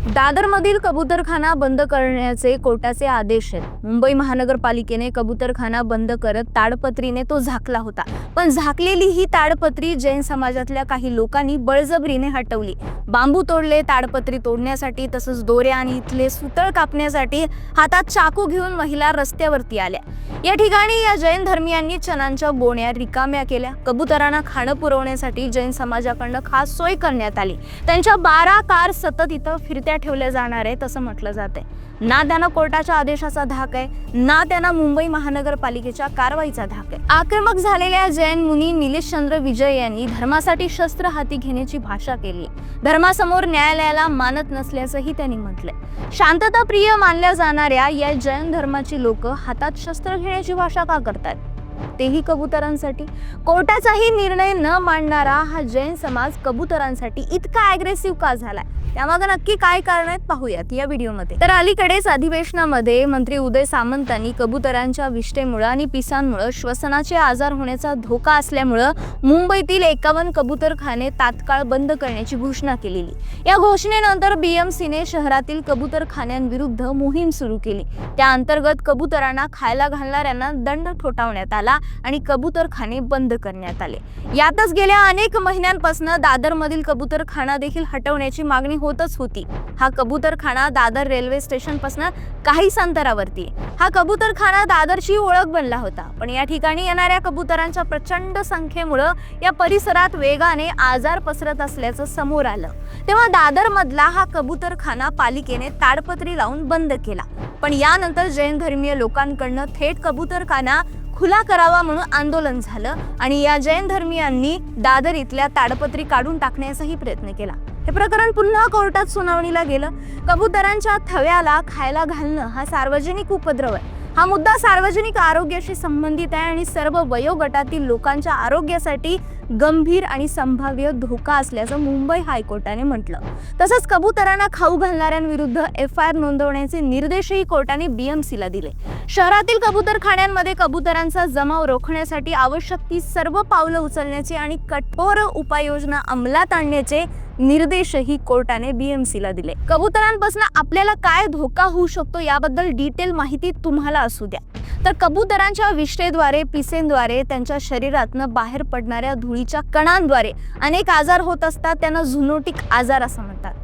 दादरमधील कबूतरखाना बंद करण्याचे कोर्टाचे आदेश आहेत. मुंबई महानगरपालिकेने कबूतरखाना बंद करत ताडपत्रीने तो झाकला होता. पण झाकलेली ही ताडपत्री जैन समाजातल्या काही लोकांनी बळजबरीने हटवली. बांबू तोडले ताडपत्री तोडण्यासाठी तसंच दोऱ्या आणि इथले सुतळ कापण्यासाठी हातात चाकू घेऊन महिला रस्त्यावरती आल्या. या ठिकाणी या जैन धर्मियांनी चनांच्या बोण्या रिकाम्या केल्या. कबुतरांना खाणं पुरवण्यासाठी जैन समाजाकडनं खास सोय करण्यात आली. त्यांच्या बारा कार सतत इथं फिरत्या ठेवल्या जाणार आहेत असं म्हटलं जाते ना त्यांना कोर्टाच्या आदेशाचा धाक आहे ना त्यांना मुंबई महानगरपालिकेच्या कारवाईचा धाक आहे. आक्रमक झालेल्या जैन मुनी निलेश चंद्र विजय यांनी धर्मासाठी शस्त्र हाती घेण्याची भाषा केली धर्मासमोर न्यायालयाला मानत नसल्याचंही त्यांनी म्हटलंय. शांतताप्रिय मानल्या जाणाऱ्या या जैन धर्माची लोक हातात शस्त्र घेण्याची भाषा का करतात तेही कबुतरांसाठी. कोर्टाचाही निर्णय न मांडणारा हा जैन समाज कबुतरांसाठी इतका अग्रेसिव्ह का झालाय? त्यामागे नक्की काय कारण आहेत पाहूयात या व्हिडिओमध्ये. तर अलीकडेच अधिवेशनामध्ये मंत्री उदय सामंतांनी कबुतरांच्या विष्ठेमुळे आणि पिसांमुळे श्वसनाचे आजार होण्याचा धोका असल्यामुळं मुंबईतील एकावन्न कबुतरखाने तात्काळ बंद करण्याची घोषणा केलेली. या घोषणेनंतर बीएमसीने शहरातील कबुतरखान्यांविरुद्ध मोहीम सुरू केली. त्या अंतर्गत कबुतरांना खायला घालणाऱ्यांना दंड ठोठावण्यात आला. आणि कबूतरखाने बंद करण्यात आले. यातच गेल्या अनेक महिन्यांपासून दादरमधील कबूतरखाना देखील हटवण्याची मागणी होतच होती. हा कबूतरखाना दादर रेल्वे स्टेशनपासून काहीच अंतरावरती. हा कबूतरखाना दादरची ओळख बनला होता. पण या ठिकाणी येणाऱ्या कबुतरांच्या प्रचंड संख्येमुळं या परिसरात वेगाने आजार पसरत असल्याचं समोर आलं. तेव्हा दादरमधला हा कबूतरखाना पालिकेने ताडपत्री लावून बंद केला. पण यानंतर जैन धर्मीय लोकांकडनं थेट कबूतरखाना खुला करावा म्हणून आंदोलन झालं आणि या जैन धर्मियांनी दादर इथल्या ताडपत्री काढून टाकण्याचाही प्रयत्न केला. हे प्रकरण पुन्हा कोर्टात सुनावणीला गेलं. कबुतरांच्या थव्याला खायला घालणं हा सार्वजनिक उपद्रव आहे. हा मुद्दा सार्वजनिक आरोग्याशी संबंधित आहे आणि सर्व वयोगटातील लोकांच्या आरोग्यासाठी गंभीर आणि संभाव्य धोका असल्याचं मुंबई हायकोर्टाने म्हटलं. तसंच कबुतरांना खाऊ घालणाऱ्यांविरुद्ध एफ आय आर नोंदवण्याचे निर्देशही कोर्टाने बीएमसीला दिले. शहरातील कबूतरखान्यांमध्ये कबुतरांचा जमाव रोखण्यासाठी आवश्यक ती सर्व पावलं उचलण्याचे आणि कठोर उपाययोजना अंमलात आणण्याचे निर्देशही कोर्टाने बीएमसीला दिले. कबुतरांपासून आपल्याला काय धोका होऊ शकतो याबद्दल डिटेल माहिती तुम्हाला असू द्या. तर कबुतरांच्या विष्ठेद्वारे पिसेंद्वारे त्यांच्या शरीरातनं बाहेर पडणाऱ्या धुळीच्या कणांद्वारे अनेक आजार होत असतात त्यांना झुनोटिक आजार असं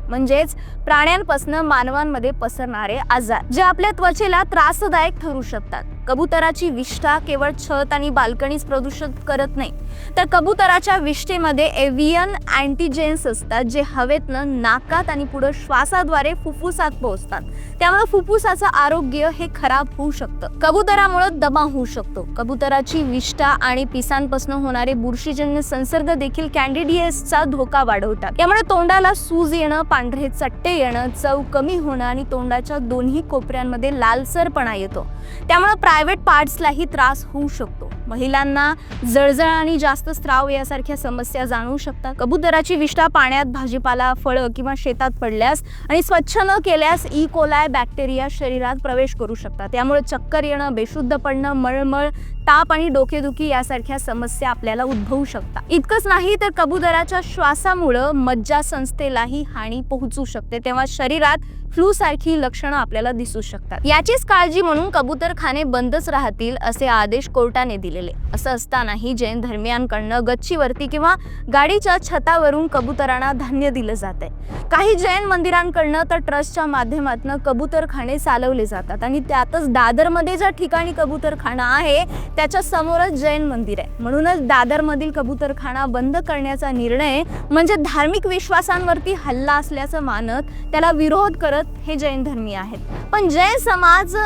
म्हणजेच प्राण्यांपासून मानवांमध्ये पसरणारे आजार जे आपल्या त्वचेला त्रासदायक ठरू शकतात. कबुतराची विष्ठा केवळ छत आणि बाल्कनीच प्रदूषित करत नाही. तर कबुतराच्या विष्ठेमध्ये एव्हियन अँटीजेन्स असतात जे हवेतनं नाकात आणि पुढं श्वासाद्वारे फुफ्फुसात पोहोचतात. त्यामुळे फुफ्फुसाचं आरोग्य हे खराब होऊ शकतं. कबुतरामुळे दमा होऊ शकतो. कबुतराची विष्ठा आणि पिसांपासून होणारे बुरशीजन्य संसर्ग देखील कॅन्डिडियसचा धोका वाढवतात. यामुळे तोंडाला सूज येणं पांढरे चट्टे येणं चव कमी होणं आणि तोंडाच्या दोन्ही कोपऱ्यांमध्ये लालसरपणा येतो. त्यामुळे प्रायव्हेट पार्ट्सलाही त्रास होऊ शकतो. महिलांना जळजळ आणि जास्त स्त्राव यासारख्या समस्या जाणवू शकतात. कबुतराची विष्ठा पाण्यात भाजीपाला फळं किंवा शेतात पडल्यास आणि स्वच्छ न केल्यास ई कोलाय बॅक्टेरिया शरीरात प्रवेश करू शकतात. त्यामुळे चक्कर येणं बेशुद्ध पडणं मळमळ ताप आणि डोकेदुखी यासारख्या समस्या आपल्याला उद्भवू शकतात. इतकंच नाही तर कबुतराच्या श्वासामुळं मज्जा संस्थेलाही हानी पोहोचू शकते. तेव्हा शरीरात फ्लू सारखी लक्षणं आपल्याला दिसू शकतात. याचीच काळजी म्हणून कबूतरखाने बंदच राहतील असे आदेश कोर्टाने दिलेले. असं असतानाही जैन धर्मियांकडनं गच्चीवरती किंवा गाडीच्या छतावरून कबुतरांना धान्य दिलं जात आहे. काही जैन मंदिरांकडनं तर ट्रस्टच्या माध्यमातून कबूतरखाने चालवले जातात आणि त्यातच दादरमध्ये ज्या ठिकाणी कबूतरखाना आहे त्याच्या समोरच जैन मंदिर आहे. म्हणूनच दादरमधील कबूतरखाना बंद करण्याचा निर्णय म्हणजे धार्मिक विश्वासांवरती हल्ला असल्याचं मानत त्याला विरोध करत हे जैन धर्मी आहेत. पण जैन समाज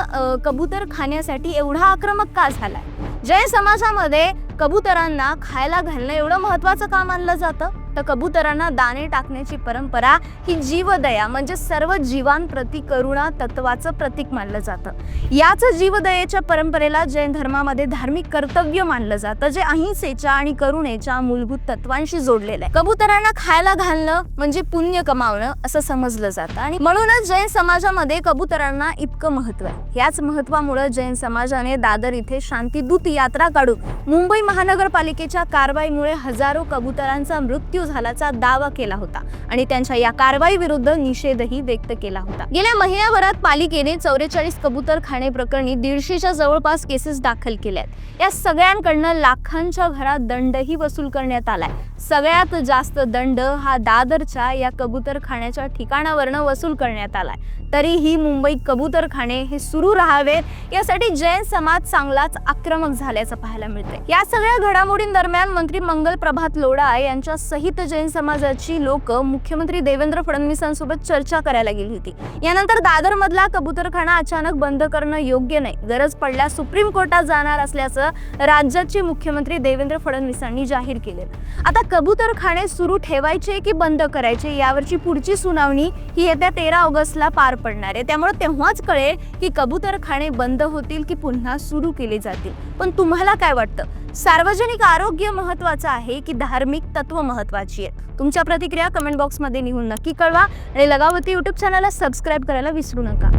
कबूतर खाण्यासाठी एवढा आक्रमक का झालाय? जैन समाजामध्ये कबुतरांना खायला घालणं एवढं महत्वाचं का मानलं जातं? तर कबुतरांना दाणे टाकण्याची परंपरा ही जीवदया म्हणजे सर्व जीवांप्रती करुणा तत्वाचं प्रतीक मानलं जातं. याच जीवदयेच्या परंपरेला जैन धर्मामध्ये धार्मिक कर्तव्य मानलं जातं जे अहिंसेच्या आणि करुणेच्या मूलभूत तत्वांशी जोडलेलं आहे. कबुतरांना खायला घालणं म्हणजे पुण्य कमावणं असं समजलं जातं आणि म्हणूनच जैन समाजामध्ये कबुतरांना इतकं महत्त्व आहे. याच महत्वामुळे जैन समाजाने दादर इथे शांतीदूत यात्रा काढून मुंबई महानगरपालिकेच्या कारवाईमुळे हजारो कबुतरांचा मृत्यू झाल्याचा दावा केला होता आणि त्यांच्या या कारवाई विरुद्ध निषेधही व्यक्त केला होता. गेल्या महिन्याभरात पालिकेने चौवेचाळीस कबूतरखाने प्रकरणी दीडशेच्या जवळपास केसेस दाखल केल्या आहेत या सगळ्यांकडनं लाखांच्या घरात दंडही वसूल करण्यात आलाय. सगळ्यात जास्त दंड हा दादरच्या या कबूतरखान्याच्या ठिकाणावरनं वसूल करण्यात आलाय. तरीही मुंबई कबूतरखाने हे सुरू राहावेत. यासाठी जैन समाज चांगलाच आक्रमक झाल्याचं पाहायला मिळतंय. या सगळ्या घडामोडींदरम्यान मंत्री मंगल प्रभात लोढा यांच्या सहित जैन समाजाची लोक मुख्यमंत्री देवेंद्र फडणवीसांसोबत चर्चा करायला गेली होती. यानंतर दादर मधला कबूतरखाना अचानक बंद करणं योग्य नाही. गरज पडल्यास सुप्रीम कोर्टात जाणार असल्याचं राज्याचे मुख्यमंत्री देवेंद्र फडणवीसांनी जाहीर केले आता कबूतरखाने सुरू ठेवायचे की बंद करायचे यावरची पुढची सुनावणी ही येत्या तेरा ऑगस्टला पार पडणार आहे. त्यामुळे तेव्हाच कळेल की कबूतरखाने बंद होतील की पुन्हा सुरू केले जातील. पण तुम्हाला काय वाटतं? सार्वजनिक आरोग्य महत्वाचं आहे की धार्मिक तत्व महत्वाची आहे तुमच्या प्रतिक्रिया कमेंट बॉक्समध्ये लिहून नक्की कळवा आणि लगावती यूट्यूब चॅनलला सबस्क्राईब करायला विसरू नका.